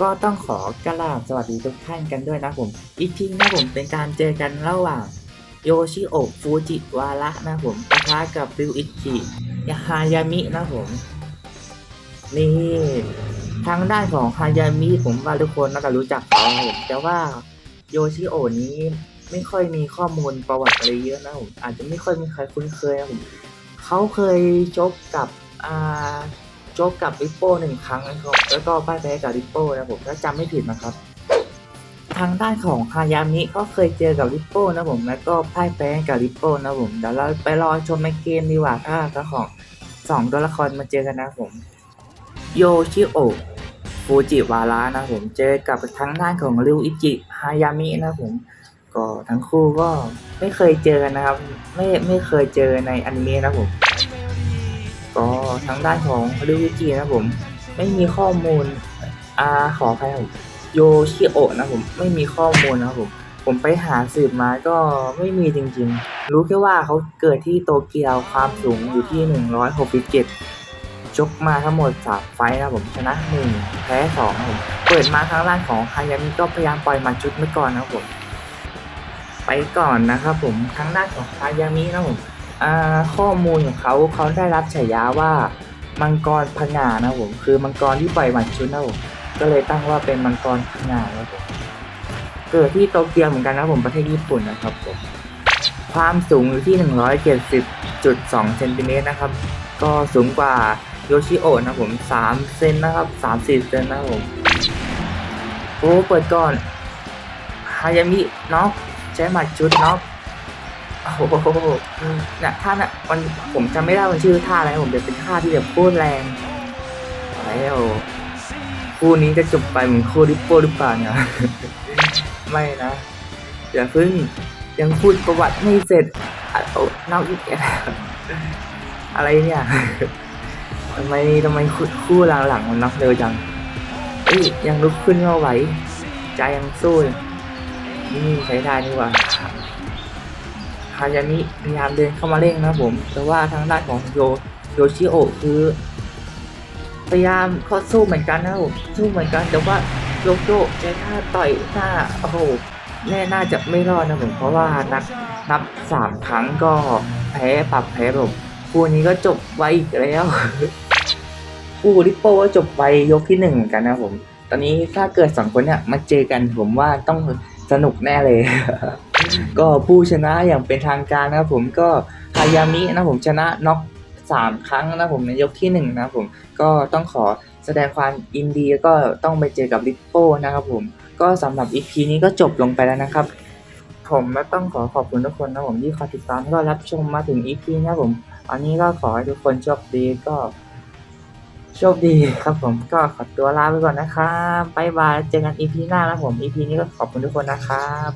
ก็ต้องขอกราบสวัสดีทุกท่านกันด้วยนะผม อีกทีนะผมเป็นการเจอกันระหว่างโยชิโอะฟูจิวาระนะผมปะทะกับริวอิจิยาฮายามินะผม นี่ทางด้านของฮายามิผมว่าทุกคนน่าจะรู้จักเขานะผมแต่ว่าโยชิโอะนี้ไม่ค่อยมีข้อมูลประวัติอะไรเยอะนะผมอาจจะไม่ค่อยมีใครคุ้นเคยนะผมเขาเคยชกกับอ่า ชกกับริปโป้หนึ่งครั้งนะครับ แล้วก็พ่ายแพ้กับริปโป้นะผมถ้าจำไม่ผิดนะครับ ทางด้านของฮายามิก็เคยเจอกับริปโป้นะผมแล้วก็พ่ายแพ้กับริปโป้นะผมเดี๋ยวเราไปรอชมในเกมดีกว่าถ้าจ้าของสองตัวละครมาเจอกันนะผม โยชิโอะฟูจิวาระนะผมเจอกับทางด้านของริวอิจิฮายามินะผมก็ทั้งคู่ก็ไม่เคยเจอกันนะครับ ไม่ไม่เคยเจอในอนิเมะนะผม ก็ทางด้านของริวิจินะผม ไม่มีข้อมูลอ่าขอใครครับโยชิโอะนะผมไม่มีข้อมูลนะครับผม ผมไปหาสืบมาก็ไม่มีจริงๆ รู้แค่ว่าเขาเกิดที่โตเกียวความสูงอยู่ที่ 167ชกมาทั้งหมด 3 ไฟนะผมชนะ 1 แพ้2ครับผมเปิดมาทางด้านของฮายามิก็พยายามปล่อยมัดชุดไว้ก่อนนะครับผม ไปก่อนนะครับผมทางด้านของฮายามินะผม ข้อมูลของเขาเขาได้รับฉายาว่ามังกรพงานะผมคือมังกรที่ปล่อยหมัดชุดนะผมก็เลยตั้งว่าเป็นมังกรพงานะผมเกิดที่โตเกียวเหมือนกันนะผมประเทศญี่ปุ่นนะครับผมความสูงอยู่ที่ 170.2เซนติเมตรนะครับ ก็สูงกว่าโยชิโอะนะผม 3 เซนนะครับ 3-4 เซนนะครับผมโอ้เปิดก่อนฮายามิน็อกใช้หมัดชุดน็อก โอ้โหเนี่ยท่าน่ะมันผมจำไม่ได้มันชื่อท่าอะไรนะผมแต่เป็นท่าที่แบบโคตรแรงแล้วคู่นี้จะจบไปเหมือนคู่ริปโป้หรือเปล่าเนี่ยไม่นะอย่าเพิ่งยังพูดประวัติไม่เสร็จอะโอ้เน่าอีกอะไรเนี่ยทำไมทำไมคู่คหลังๆมันน็อกเร็วจังเอ้ยยังลุกขึ้นมาไหว ใจยังสู้นี่ใช้ได้นี่หว่าายามิพยายามเดินเข้ามาเร่งนะครับผม แต่ว่าทางด้านของโยโยชิโอคือพยายามเขาสู้เหมือนกันนะผมสู้เหมือนกัน แต่ว่าโยโยใช้ท่าต่อยหน้าโอ้โหแน่น่าจะไม่รอดนะผมเพราะว่านับนับสามครั้งก็แพ้ปรับแพ้ผมคู่นี้ก็จบไวอีกแล้วคู่ริปโป้ก็จบไวยกที่หนึ่งเหมือนกันนะผม ตอนนี้ถ้าเกิดสองคนเนี่ยมาเจอกันผมว่าต้องสนุกแน่เลย ก็ผู้ชนะอย่างเป็นทางการนะครับผมก็ฮายามินะผมชนะน็อกสามครั้งนะผมในยกที่หนึ่งนะผมก็ต้องขอแสดงความยินดีก็ต้องไปเจอกับลิปโป้นะครับผมก็สำหรับ EP นี้ก็จบลงไปแล้วนะครับ ผมต้องขอขอบคุณทุกคนนะผมที่คอยติดตามแล้วก็รับชมมาถึง EP นะผมอันนี้ก็ขอให้ทุกคนโชคดีก็โชคดีครับผมก็ขอตัวลาไปก่อนนะครับบ๊ายบายเจอกัน EP หน้าแล้วผม EP นี้ก็ขอบคุณทุกคนนะครับ